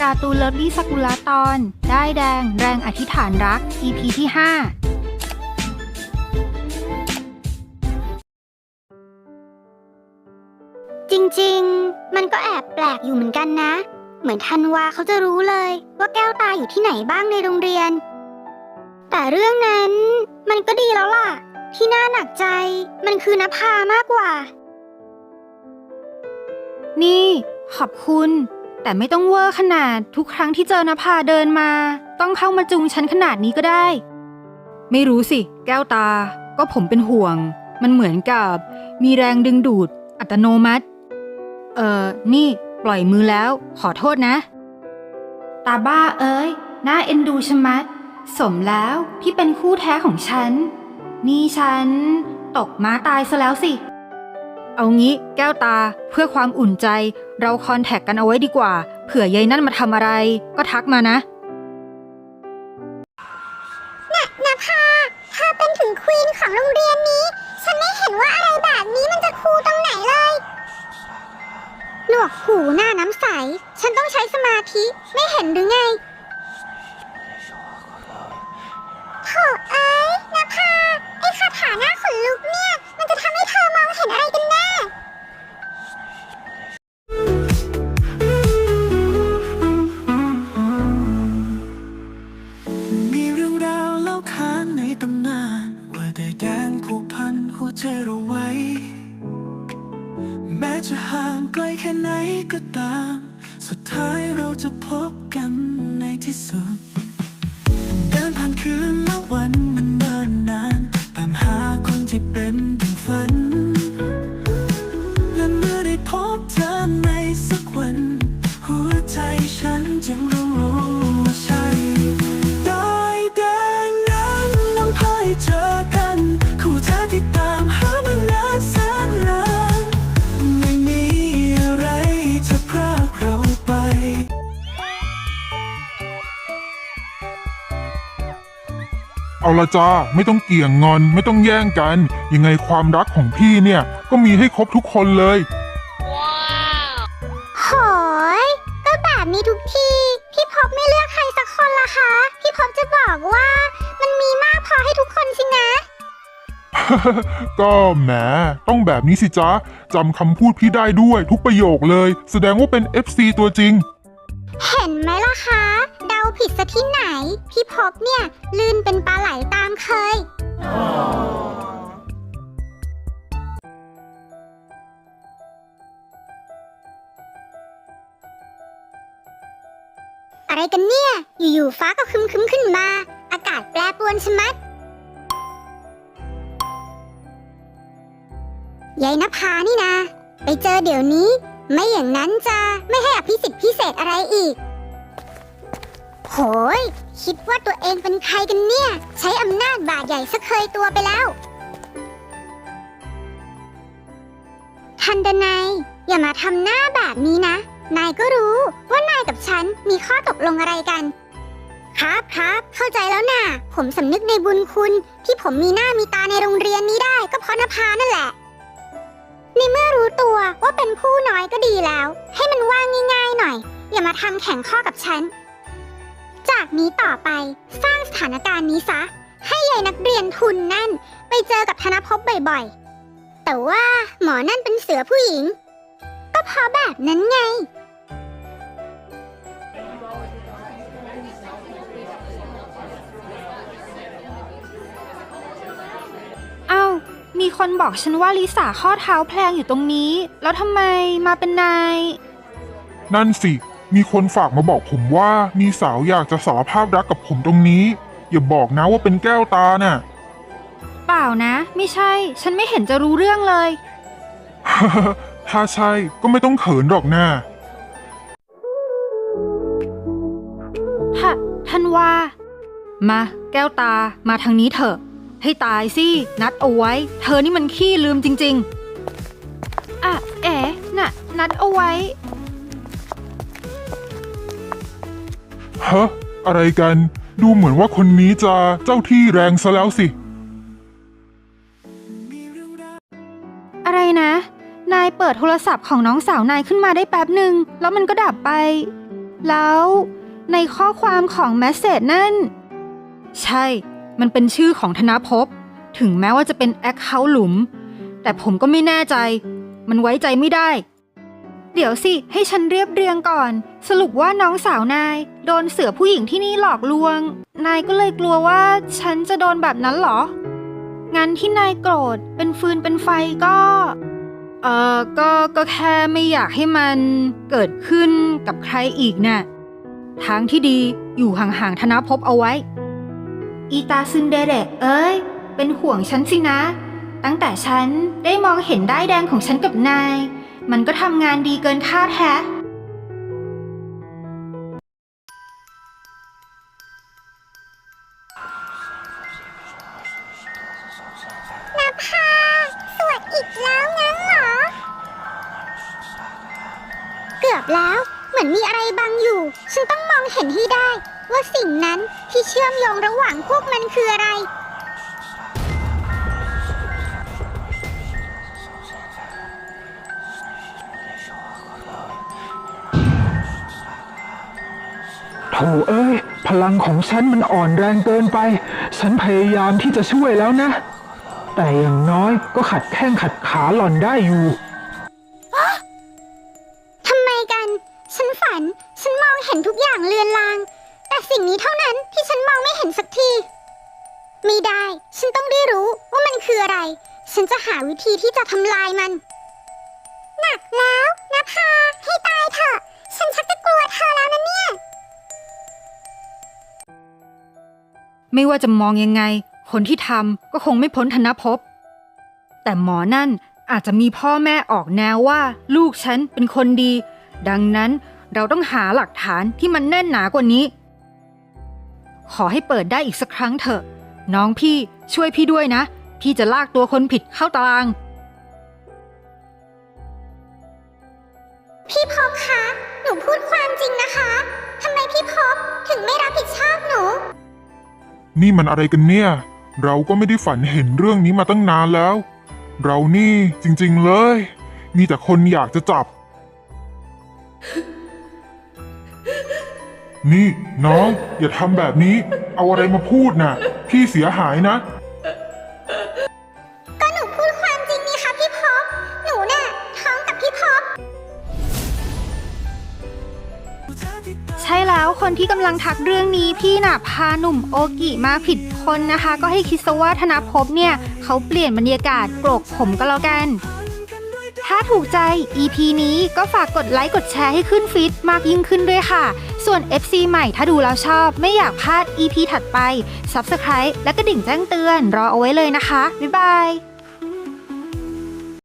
การ์ตูนเลิฟลี่สกุลาตอน ได้ายแดง แรงอธิษฐานรัก EP ที่ 5 จริงๆ มันก็แอบแปลกอยู่เหมือนกันนะ เหมือนธันวาเขาจะรู้เลย ว่าแก้วตาอยู่ที่ไหนบ้างในโรงเรียน แต่เรื่องนั้น มันก็ดีแล้วล่ะ ที่น่าหนักใจ มันคือนภามากกว่า นี่ ขอบคุณ แต่ไม่ต้องเวอร์ขนาดทุกครั้งที่เจอนภาเดินมา ต้องเข้ามาจุงฉันขนาดนี้ก็ได้ ไม่รู้สิ แก้วตา ก็ผมเป็นห่วง มันเหมือนกับ มีแรงดึงดูด อัตโนมัติ เออนี่ ปล่อยมือแล้ว ขอโทษนะ ตาบ้าเอ้ยน่าเอ็นดูชะมัด สมแล้วที่เป็นคู่แท้ของฉัน นี่ฉัน ตกม้าตายซะแล้วสิ เอางี้แก้วตาเพื่อความอุ่นใจ เราคอนแทคกันเอาไว้ดีกว่า เผื่อยายนั่นมาทำอะไร ก็ทักมานะนภาเธอเป็นถึงควีนของโรงเรียนนี้ ฉันไม่เห็นว่าอะไรแบบนี้มันจะคูลตรงไหนเลย หนวกหูหน้าน้ำใส ฉันต้องใช้สมาธิ ไม่เห็นหรือไงโถเอ้ยนภาไอ้คาถาหน้าขนลุกเนี่ย มันจะทำให้เธอมองเห็นอะไร ที่สุด เอาละจ้าไม่ต้องเกี่ยงงอนไม่ต้องแย่งกัน ยังไงความรักของพี่เนี่ยก็มีให้ครบทุกคนเลย โหย ก็แบบนี้ทุกที พี่พบไม่เลือกใครสักคนละคะ พี่พบจะบอกว่ามันมีมากพอให้ทุกคนสินะ ก็แหมต้องแบบนี้สิจ้าจำคำพูดพี่ได้ด้วยทุกประโยคเลย แสดงว่าเป็น FC ตัวจริง ผิดซะที่ไหน พี่พบเนี่ย ลื่นเป็นปลาไหลตามเคย อะไรกันเนี่ย อยู่ๆฟ้าก็ครึมขึ้นมา อากาศแปรปรวนชะมัดยายนภานี่นะ ไปเจอเดี๋ยวนี้ ไม่อย่างนั้นจะไม่ให้อภิสิทธิ์พิเศษอะไรอีก โหย คิดว่าตัวเองเป็นใครกันเนี่ย ใช้อำนาจบาดใหญ่ซะเคยตัวไปแล้ว ทันดนายอย่ามาทำหน้าแบบนี้นะ นายก็รู้ว่านายกับฉันมีข้อตกลงอะไรกัน ครับครับ เข้าใจแล้วนะ่ะ ผมสำนึกในบุญคุณ ที่ผมมีหน้ามีตาในโรงเรียนนี้ได้ก็เพราะนภานั่นแหละในเมื่อรู้ตัวว่าเป็นผู้น้อยก็ดีแล้ว ให้มันว่างง่ายๆหน่อย อย่ามาทำแข่งข้อกับฉัน จากนี้ต่อไปสร้างสถานการณ์นี้ซะ ให้ยายนักเรียนทุนนั่น ไปเจอกับธนภพบ่อยๆ แต่ว่าหมอนั่นเป็นเสือผู้หญิง ก็เพราะแบบนั้นไง เอ้า มีคนบอกฉันว่าลิสาข้อเท้าแพลงอยู่ตรงนี้ แล้วทำไมมาเป็นนาย นั่นสิ มีคนฝากมาบอกผมว่ามีสาวอยากจะสารภาพรักกับผมตรงนี้ อย่าบอกนะว่าเป็นแก้วตาน่ะ เปล่านะ ไม่ใช่ ฉันไม่เห็นจะรู้เรื่องเลย ถ้าใช่ก็ไม่ต้องเขินหรอกนะทะท่านว่า มาแก้วตามาทางนี้เถอะ ให้ตายสิ นัดเอาไว้ เธอนี่มันขี้ลืมจริง ๆ อะ เอ๋น่ะ นัดเอาไว้ ฮะ อะไรกัน ดูเหมือนว่าคนนี้จะเจ้าที่แรงซะแล้วสิ อะไรนะ นายเปิดโทรศัพท์ของน้องสาวนายขึ้นมาได้แป๊บหนึ่ง แล้วมันก็ดับไป แล้วในข้อความของแมสเซจนั่น ใช่ มันเป็นชื่อของธนภพ ถึงแม้ว่าจะเป็นแอคเคาท์หลุม แต่ผมก็ไม่แน่ใจ มันไว้ใจไม่ได้ เดี๋ยวสิ ให้ฉันเรียบเรียงก่อน สรุปว่าน้องสาวนาย โดนเสือผู้หญิงที่นี่หลอกลวง นายก็เลยกลัวว่าฉันจะโดนแบบนั้นเหรอ งั้นที่นายโกรธเป็นฟืนเป็นไฟก็ เออก็ก็แค่ไม่อยากให้มันเกิดขึ้นกับใครอีกน่ะทางที่ดีอยู่ห่างๆธนภพเอาไว้ อีตาซึนเดเรตเอ้ย เป็นห่วงฉันสินะ ตั้งแต่ฉันได้มองเห็นได้แดงของฉันกับนาย มันก็ทำงานดีเกินคาดแฮะนภาสวดอีกแล้วงั้นเหรอ เกือบแล้ว เหมือนมีอะไรบังอยู่ ฉันต้องมองเห็นให้ได้ ว่าสิ่งนั้นที่เชื่อมโยงระหว่างพวกมันคืออะไร โถเอ้ย พลังของฉันมันอ่อนแรงเกินไป ฉันพยายามที่จะช่วยแล้วนะ แต่อย่างน้อยก็ขัดแข้งขัดขาหล่อนได้อยู่ทำไมกัน ฉันฝัน ฉันมองเห็นทุกอย่างเลือนลาง แต่สิ่งนี้เท่านั้นที่ฉันมองไม่เห็นสักที ไม่ได้ ฉันต้องได้รู้ว่ามันคืออะไร ฉันจะหาวิธีที่จะทำลายมัน หนักแล้วนะพาให้ตายเถอะ ฉันชักจะกลัวเธอแล้วนะเนี่ย ไม่ว่าจะมองยังไง คนที่ทำก็คงไม่พ้นธนภพ แต่หมอนั่นอาจจะมีพ่อแม่ออกแนวว่า ลูกฉันเป็นคนดี ดังนั้นเราต้องหาหลักฐานที่มันแน่นหนากว่านี้ ขอให้เปิดได้อีกสักครั้งเถอะ น้องพี่ช่วยพี่ด้วยนะ พี่จะลากตัวคนผิดเข้าตาราง พี่พบคะ หนูพูดความจริงนะคะทำไมพี่พบถึงไม่รับผิดชอบหนู นี่มันอะไรกันเนี่ย เราก็ไม่ได้ฝันเห็นเรื่องนี้มาตั้งนานแล้ว เรานี่จริงๆเลย มีแต่คนอยากจะจับ นี่น้อง อย่าทำแบบนี้ เอาอะไรมาพูดน่ะ พี่เสียหายนะ แล้วคนที่กำลังทักเรื่องนี้พี่น่ะพาหนุ่มโอกิมาผิดคนนะคะ ก็ให้คิดซะว่าธนภพเนี่ยเขาเปลี่ยนบรรยากาศโกรกผมก็แล้วกัน ถ้าถูกใจ EP นี้ก็ฝากกดไลค์กดแชร์ให้ขึ้นฟีดมากยิ่งขึ้นด้วยค่ะ ส่วน FC ใหม่ถ้าดูแล้วชอบ ไม่อยากพลาด EP ถัดไป Subscribe และกระดิ่งแจ้งเตือนรอเอาไว้เลยนะคะ บ๊ายบาย